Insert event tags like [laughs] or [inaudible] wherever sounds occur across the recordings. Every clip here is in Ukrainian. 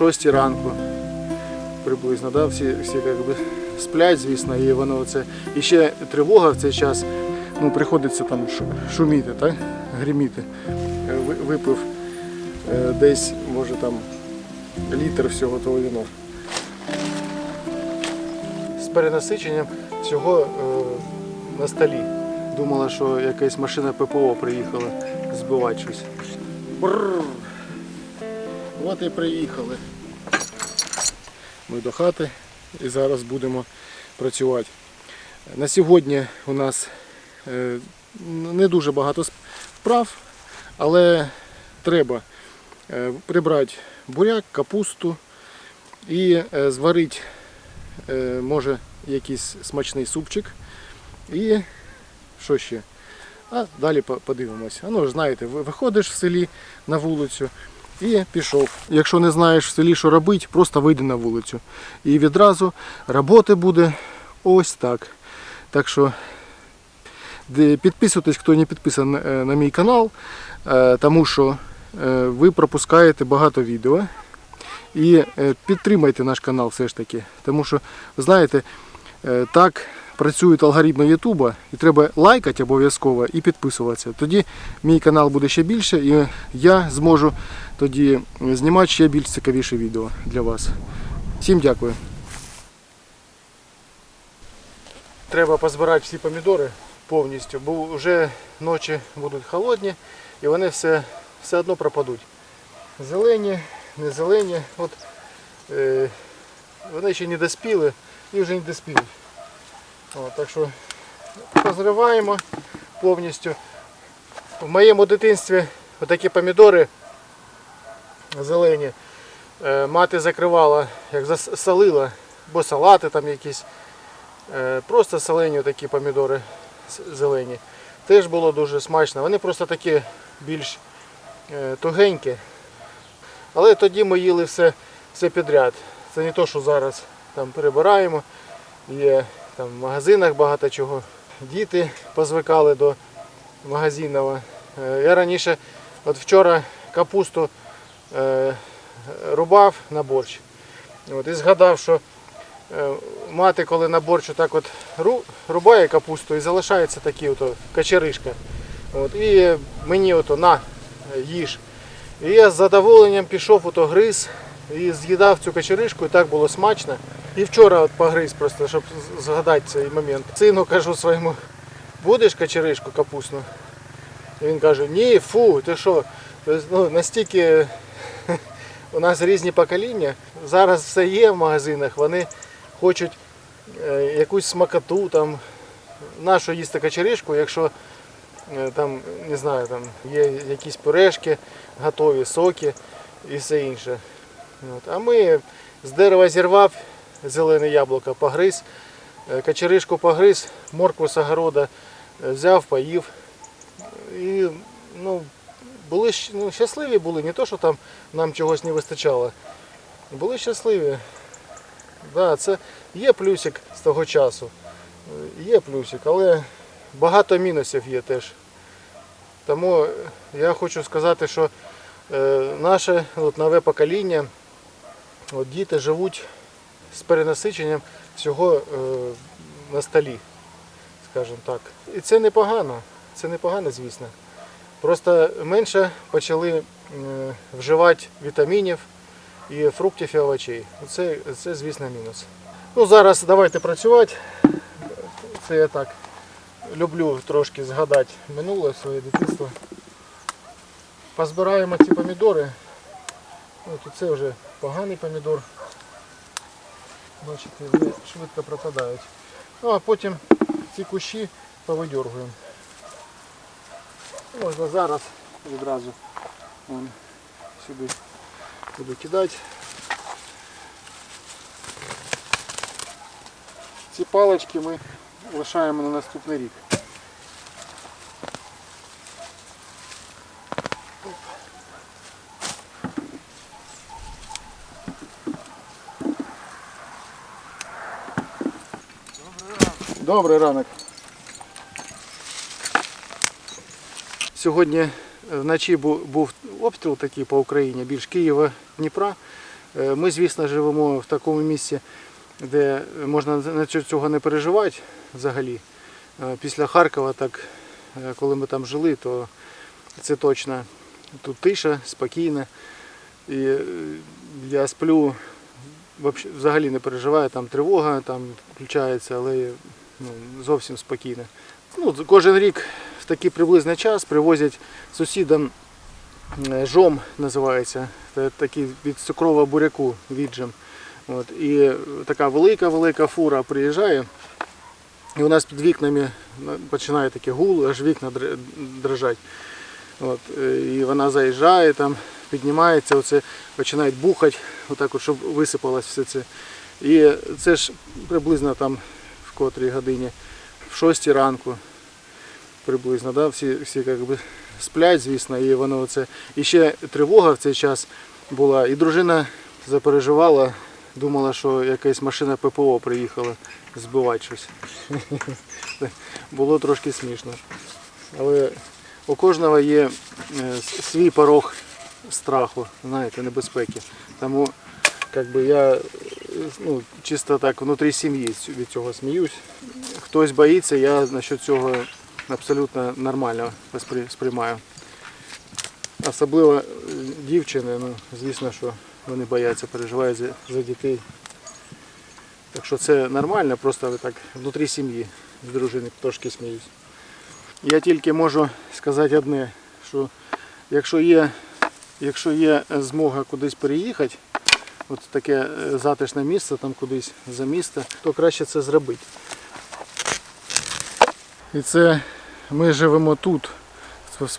6 ранку приблизно. Да? Всі, всі якби сплять, звісно, і воно це. І ще тривога в цей час. Ну, приходиться там шуміти, так? гриміти. Е, Випив е, десь, може там, літр всього того віно. З перенасиченням всього е, на столі. Думала, що якась машина ППО приїхала збивати щось. Бррр. От і приїхали. Ми до хати і зараз будемо працювати. На сьогодні у нас е, не дуже багато справ, але треба е, прибрати буряк, капусту і е, зварити може якийсь смачний супчик. І що ще? А далі по- подивимось. А ну ж знаєте, ви- виходиш в селі на вулицю і пішов. Якщо не знаєш в селі, що робити, просто вийди на вулицю. І відразу роботи буде ось так. Так що підписуйтесь, хто не підписаний е, на мій канал, е, тому що е, ви пропускаєте багато відео. І підтримайте наш канал все ж таки. Тому що, знаєте, так працюють алгоритми Ютуба, і треба лайкати обов'язково і підписуватися. Тоді мій канал буде ще більше, і я зможу тоді знімати ще більш цікавіші відео для вас. Всім дякую. Треба позбирати всі помідори повністю, бо вже ночі будуть холодні і вони все, все одно пропадуть. Зелені, не зелені. От, е, вони ще не доспіли і вже не доспіють. О, так що позриваємо повністю. В моєму дитинстві отакі помідори зелені е, мати закривала, як засолила, бо салати там якісь. Е, Просто солені такі помідори зелені. Теж було дуже смачно. Вони просто такі більш е, тугенькі. Але тоді ми їли все, все підряд. Це не то, що зараз там перебираємо. Є там в магазинах багато чого. Діти позвикали до магазинного. Е, Я раніше, от вчора капусту е, рубав на борщ. От, і згадав, що е, мати, коли на борщ так от ру- рубає капусту і залишається такі ото качеришка. От, і мені ото на їж. І я з задоволенням пішов ото гриз і з'їдав цю качеришку, і так було смачно. І вчора от погриз просто, щоб згадати цей момент. Сину кажу своєму, будеш качеришку капусну? І він каже, ні, фу, ти що? Ну, настільки [laughs] у нас різні покоління. Зараз все є в магазинах, вони хочуть е, якусь смакоту, там, нашу їсти качеришку, якщо е, там, не знаю, там є якісь пюрешки, готові соки і все інше. От. А ми з дерева зірвав зелене яблуко, погриз, е, качеришку погриз, моркву з огорода е, взяв, поїв. І ну, були ну, щасливі були, не то, що там нам чогось не вистачало. Були щасливі. Да, це є плюсик з того часу. Е, Є плюсик, але багато мінусів є теж. Тому я хочу сказати, що наше от, нове покоління, от, діти живуть з перенасиченням всього е, на столі, скажімо так. І це непогано, це непогано, звісно. Просто менше почали вживати вітамінів і фруктів і овочей. Це, це звісно, мінус. Ну, зараз давайте працювати. Це я так люблю трошки згадати минуле своє дитинство. Позбираємо ці помідори. От це вже поганий помідор. Бачите, вони швидко пропадають. Ну а потім ці кущі повидергуємо. Можна зараз відразу вон, сюди буду кидати. Ці палички ми лишаємо на наступний рік. Добрий ранок. Сьогодні вночі був обстріл такий по Україні, більш Києва, Дніпра. Е, Ми, звісно, живемо в такому місці, де можна на цього не переживати взагалі. Е, Після Харкова, так, е, коли ми там жили, то це точно тут тиша, спокійно. І е, я сплю, взагалі не переживаю, там тривога там включається, але ну, зовсім спокійно. Ну, кожен рік в такий приблизний час привозять сусідам е, жом називається. Такий від цукрового буряку віджим. От, і така велика-велика фура приїжджає. І у нас під вікнами починає таке гул, аж вікна др- дрижать. От, е, і вона заїжджає, там, піднімається, оце, починають бухати, отак от, щоб висипалось все це. І це ж приблизно там котрій годині, в 6 ранку приблизно, да? всі, всі як сплять, звісно, і воно оце. І ще тривога в цей час була, і дружина запереживала, думала, що якась машина ППО приїхала збивати щось. [laughs] Було трошки смішно. Але у кожного є е, свій порог страху, знаєте, небезпеки. Тому как би, я ну, чисто так внутрі сім'ї від цього сміюсь. Хтось боїться, я насчет цього абсолютно нормально сприймаю. Особливо е, дівчини, ну, звісно, що вони бояться, переживають за, за дітей. Так що це нормально, просто так внутрі сім'ї з дружини трошки сміюсь. Я тільки можу сказати одне, що якщо є, якщо є змога кудись переїхати, от таке е, затишне місце, там кудись за місто, то краще це зробити. І це ми живемо тут, в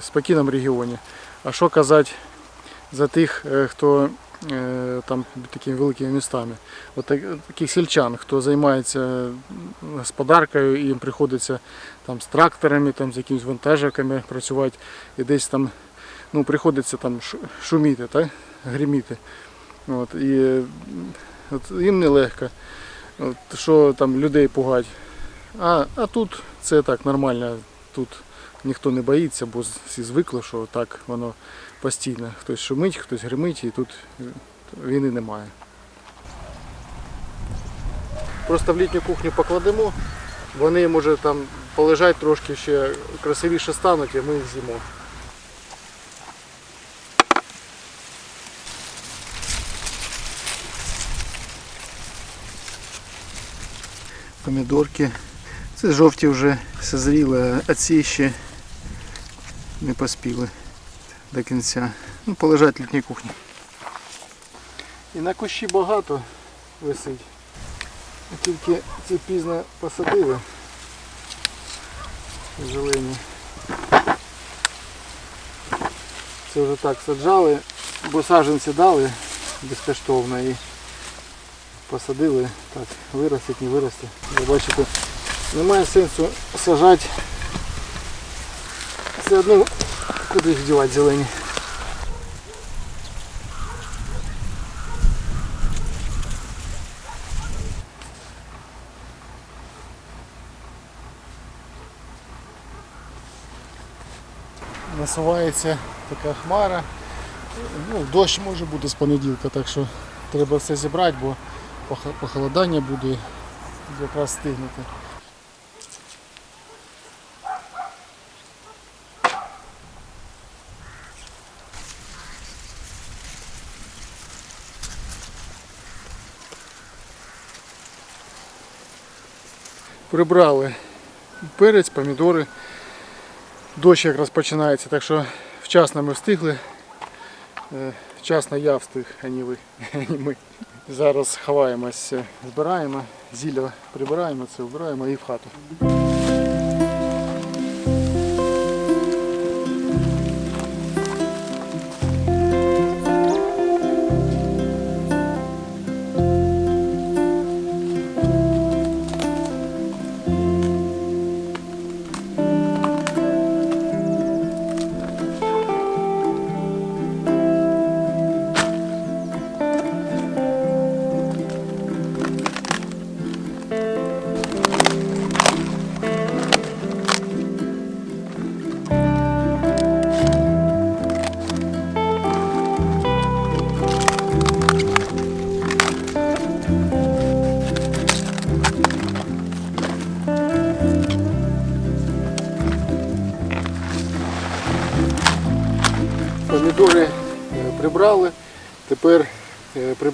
спокійному регіоні. А що казати за тих, е, хто е, там такими великими містами? От так- таких сільчан, хто займається господаркою, їм приходиться там з тракторами, там з якимись вантажівками працювати, і десь там ну, приходиться там шуміти, так? гриміти. От, і от, їм нелегко, от, що там людей пугать. А, а тут це так нормально, тут ніхто не боїться, бо всі звикли, що так воно постійно. Хтось шумить, хтось гримить, і тут війни немає. Просто в літню кухню покладемо, вони може там полежать трошки ще красивіше стануть, і ми їх з'їмо. Помідорки. Це жовті вже созріли, а ці ще не поспіли до кінця. Ну, полежать в літній кухні. І на кущі багато висить. Тільки ці пізно посадили. Зелені. Це вже так саджали, бо саджанці дали безкоштовно і посадили, так, виростить, не виросте. Ви бачите, немає сенсу сажати. Все одно куди їх дівати зелені. Насувається така хмара. Ну, дощ може бути з понеділка, так що треба все зібрати, бо похолодання буде якраз стигнути. Прибрали перець, помідори. Дощ якраз починається, так що вчасно ми встигли. Е, Вчасно я встиг, а не ви, [laughs] а не ми. Зараз ховаємося, збираємо, зілля прибираємо, це вбираємо і в хату.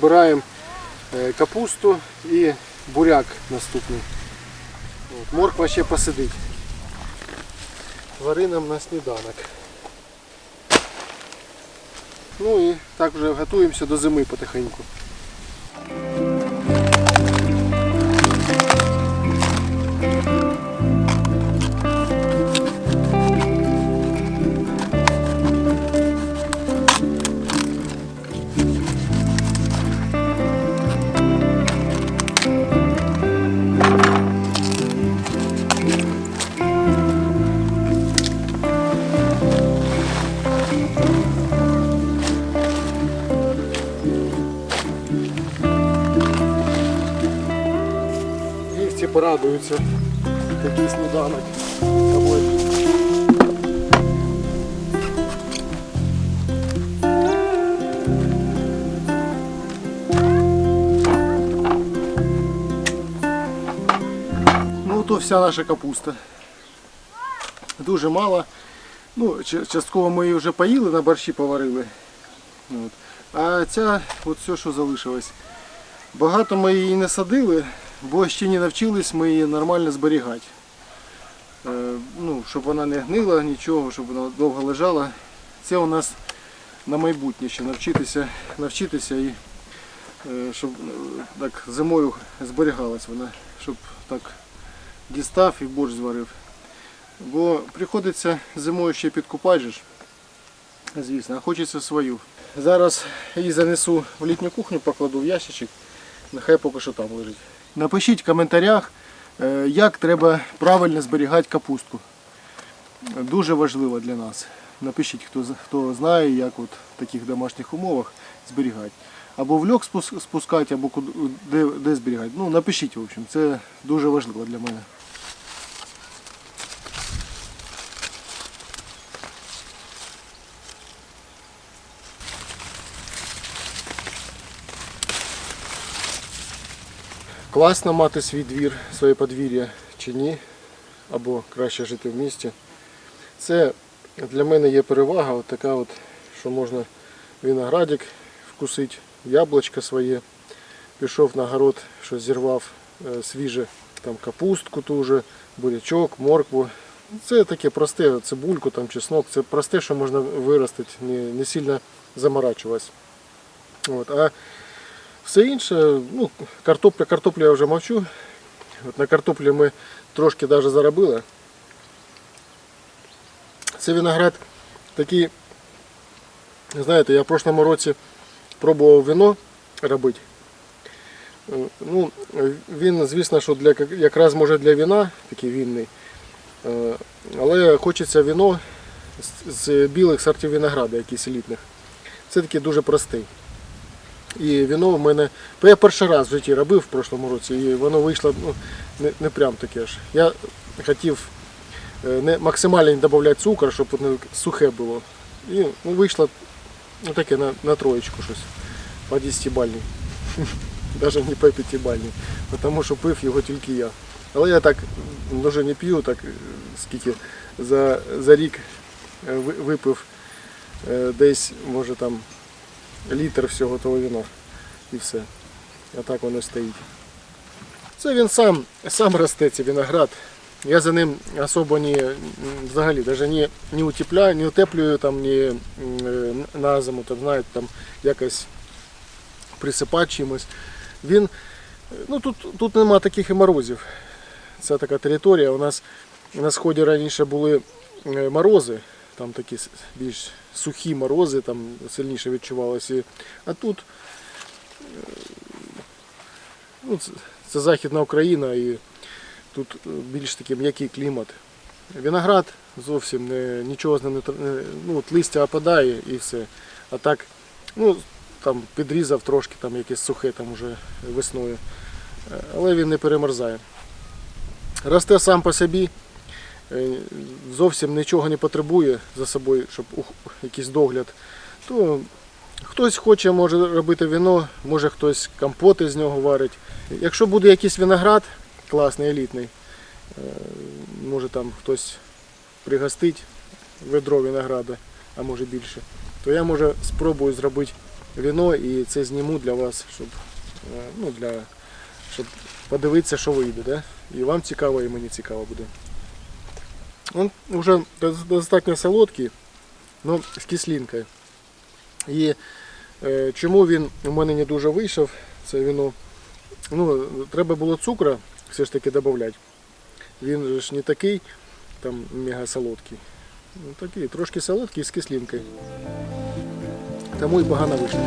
Прибираємо е, капусту і буряк наступний. От, морква ще посидить. Вари нам на сніданок. Ну і так вже готуємося до зими потихеньку. Вівці порадуються. Такий сніданок. Ну, то вся наша капуста. Дуже мало. Ну, частково ми її вже поїли, на борщі поварили. От. А ця, от все, що залишилось. Багато ми її не садили, бо ще не навчились ми її нормально зберігати. Е, ну, щоб вона не гнила, нічого, щоб вона довго лежала. Це у нас на майбутнє ще навчитися, навчитися і е, щоб е, так зимою зберігалась вона, щоб так дістав і борщ зварив. Бо приходиться зимою ще підкупати, звісно, а хочеться свою. Зараз її занесу в літню кухню, покладу в ящичок, нехай поки що там лежить. Напишіть в коментарях, е, як треба правильно зберігати капустку. Дуже важливо для нас. Напишіть, хто, хто знає, як от в таких домашніх умовах зберігати. Або в льох спускати, або де, де зберігати. Ну, напишіть, в общем, це дуже важливо для мене. Класно мати свій двір, своє подвір'я чи ні, або краще жити в місті. Це для мене є перевага, от така от, що можна виноградик вкусити, яблучко своє. Пішов на город, щось зірвав е, свіже, там капустку ту же, бурячок, моркву. Це таке просте, цибульку, там, чеснок, це просте, що можна виростити, не, не сильно заморачуватись. Все інше, ну, картопля, картоплю я вже мовчу. От на картоплі ми трошки навіть заробили. Це виноград такий, знаєте, я в прошлому році пробував вино робити. Ну, він, звісно, що для, якраз може для вина, такий вінний. Е, Але хочеться вино з, з білих сортів винограду, якісь елітних. Це такий дуже простий. І вино в мене. Я перший раз в житті робив в прошлому році, і воно вийшло ну, не, не прям таке ж. Я хотів е, не максимально не додавати цукор, щоб воно сухе було. І ну, вийшло ну, таке на, на троєчку щось. По 10 бальній. Навіть не по 5 бальній. Тому що пив його тільки я. Але я так дуже не п'ю, так е, скільки за, за рік е, випив десь, може там літр всього того вина. І все. А так воно стоїть. Це він сам, сам росте, цей виноград. Я за ним особо не, взагалі даже не, не утепляю, не утеплюю там, не на зиму, там, знаєте, там якось присипати чимось. Він, ну тут, тут нема таких і морозів. Це така територія. У нас на сході раніше були е, морози, там такі більш сухі морози, там сильніше відчувалося. А тут е, ну, це, це Західна Україна і тут е, більш такий м'який клімат. Виноград зовсім не, нічого з ним не, ну, от листя опадає і все. А так, ну, там підрізав трошки, там якесь сухе там уже весною. Е, Але він не перемерзає. Росте сам по собі, зовсім нічого не потребує за собою, щоб якийсь догляд. То хтось хоче може робити вино, може хтось компоти з нього варить. Якщо буде якийсь виноград класний, елітний, е, може там хтось пригостить ведро винограда, а може більше. то я може спробую зробити віно і це зніму для вас, щоб, е, ну, для, щоб подивитися, що вийде. Да? І вам цікаво, і мені цікаво буде. Він вже дос- достатньо солодкий, але з кислинкою. І е, чому він у мене не дуже вийшов, це віно. Ну, треба було цукру все ж таки додати. Він ж не такий там мега солодкий. Ну, такий, трошки солодкий з кислинкою. Тому і погано вийшло.